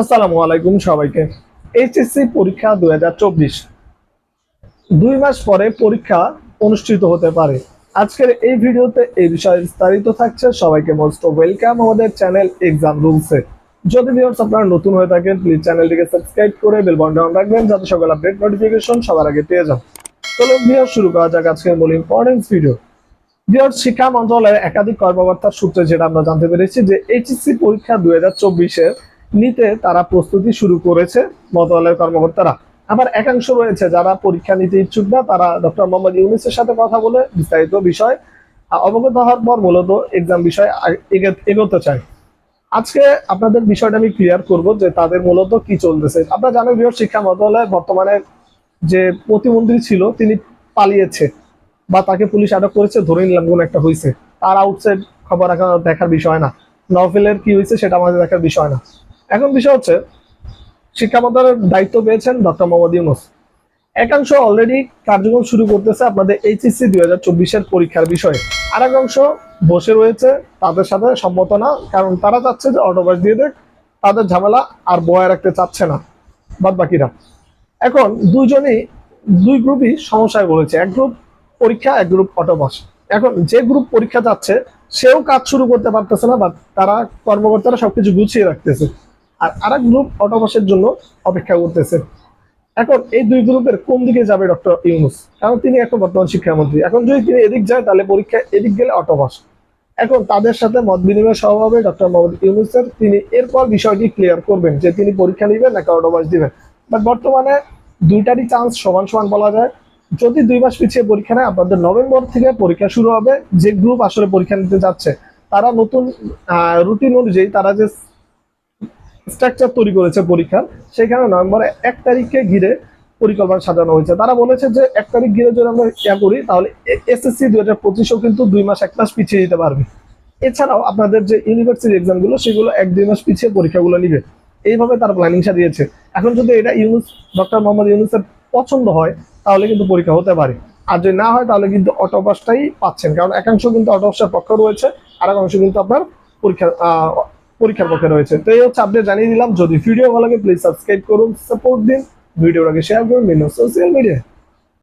আসসালামু আলাইকুম সবাইকে। এইচএসসি পরীক্ষা দুই দুই মাস পরে পরীক্ষা অনুষ্ঠিত হতে পারে। আজকের এই ভিডিওতে এই বিষয়ে বিস্তারিত থাকছে। সবাইকে মোস্ট ওয়েলকাম আমাদের চ্যানেল এক্সাম রুলসে যদি ভিউয়ার্স আপনারা নতুন হয়ে থাকেন প্লিজ চ্যানেলটিকে সাবস্ক্রাইব করে বেল বাটন রাখবেন, যাতে সকল আপডেট নোটিফিকেশন সবার আগে পেয়ে যান। চলো ভিউয়ার্স শুরু করা যাক আজকের মূল ইম্পর্টেন্স ভিডিও ভিউয়ার্স শিক্ষা মন্ত্রণালয়ের একাধিক কর্মকর্তার সূত্রে যেটা আমরা জানতে পেরেছি যে এইচএসসি পরীক্ষা দুই হাজার চব্বিশের নিতে তারা প্রস্তুতি শুরু করেছে মন্ত্রণালয়ের কর্মকর্তারা। আবার একাংশ রয়েছে যারা পরীক্ষা নিতে ইচ্ছুক না, তারা ডক্টর মোহাম্মদ ইউনুসের সাথে কথা বলে বিস্তারিত বিষয় অবগত হওয়ার পর মূলত এক্সাম বিষয় এগোতে চায়। আজকে আপনাদের বিষয়টা আমি ক্লিয়ার করব যে তাদের মূলত কি চলতেছে। আপনারা জানেন বৃহৎ শিক্ষা মন্ত্রণালয় বর্তমানে যে প্রতিমন্ত্রী ছিল, তিনি পালিয়েছে বা তাকে পুলিশ আটক করেছে, ধরে নিলাম কোন একটা হয়েছে তার আউটসাইড খবর দেখার বিষয় না। নভেলের কি হয়েছে সেটা আমাদের দেখার বিষয় না। এখন বিষয় হচ্ছে শিক্ষা মন্ত্রণালয়ের দায়িত্ব পেয়েছেন ডক্টর মোহাম্মদ ইউনুস। একাংশ অলরেডি কার্যক্রম শুরু করতেছে আপনাদের এইচএসসি দুই হাজার চব্বিশের পরীক্ষার বিষয়ে। আর একাংশ বসে রয়েছে তাদের সাথে সম্মত না, কারণ তারা চাচ্ছে যে অটোবাস দিয়ে দেখ, তাদের ঝামেলা আর বয়ে রাখতে চাচ্ছে না। বাদ বাকিরা এখন দুজনই দুই গ্রুপই সমস্যায় বলেছে, এক গ্রুপ পরীক্ষা, এক গ্রুপ অটোবাস এখন যে গ্রুপ পরীক্ষা যাচ্ছে, সেও কাজ শুরু করতে পারতেছে না, বা তারা কর্মকর্তারা সবকিছু গুছিয়ে রাখতেছে। আর আরেক গ্রুপ অটোবাসের জন্য অপেক্ষা করতেছে। এখন এই দুই গ্রুপের কোন দিকে যাবে ডক্টর ইউনুস? কারণ তিনি এখন বর্তমান শিক্ষামন্ত্রী। এখন যদি তিনি এদিক যায়, তাহলে পরীক্ষা এদিক গেলে অটোবাস এখন তাদের সাথে মত বিনিময় সভা হবে ডক্টর মোহাম্মদ ইউনুসের। তিনি এরপর বিষয়টি ক্লিয়ার করবেন যে তিনি পরীক্ষা নেবেন নাকি অটোবাস দিবেন। বাট বর্তমানে দুইটারই চান্স সমান সমান বলা যায়। যদি দুই মাস পিছিয়ে পরীক্ষা নেয়, আপনাদের নভেম্বর থেকে পরীক্ষা শুরু হবে। যে গ্রুপ আসলে পরীক্ষা নিতে যাচ্ছে, তারা নতুন রুটিন অনুযায়ী তারা যে স্ট্রাকচার তৈরি করেছে পরীক্ষার, সেখানে নভেম্বরে এক তারিখকে ঘিরে পরিকল্পনা সাজানো হয়েছে। তারা বলেছে যে এক তারিখ ঘিরে যদি আমরা ইয়া করি, তাহলে এসএসসি দুই হাজার পঁচিশেও কিন্তু দুই মাস, এক মাস পিছিয়ে দিতে পারবে। এছাড়াও আপনাদের যে ইউনিভার্সিটি এক্সামগুলো সেগুলো এক, দুই মাস পিছিয়ে পরীক্ষাগুলো নিবে। এইভাবে তারা প্ল্যানিং সাজিয়েছে। এখন যদি এটা ইউনুস ডক্টর মোহাম্মদ ইউনুসের পছন্দ হয়, তাহলে কিন্তু পরীক্ষা হতে পারে। আর যদি না হয়, তাহলে কিন্তু অটোপাসটাই পাচ্ছেন। কারণ একাংশ কিন্তু অটোপাসের পক্ষ রয়েছে আর একাংশ কিন্তু আপনার পরীক্ষা পরীক্ষার পক্ষে রয়েছে। তো এই হচ্ছে আপডেট জানিয়ে দিলাম। যদি ভিডিও ভালো লাগে প্লিজ সাবস্ক্রাইব করুন সাপোর্ট দিন। ভিডিওটাকে শেয়ার করুন বিভিন্ন সোশ্যাল মিডিয়ায়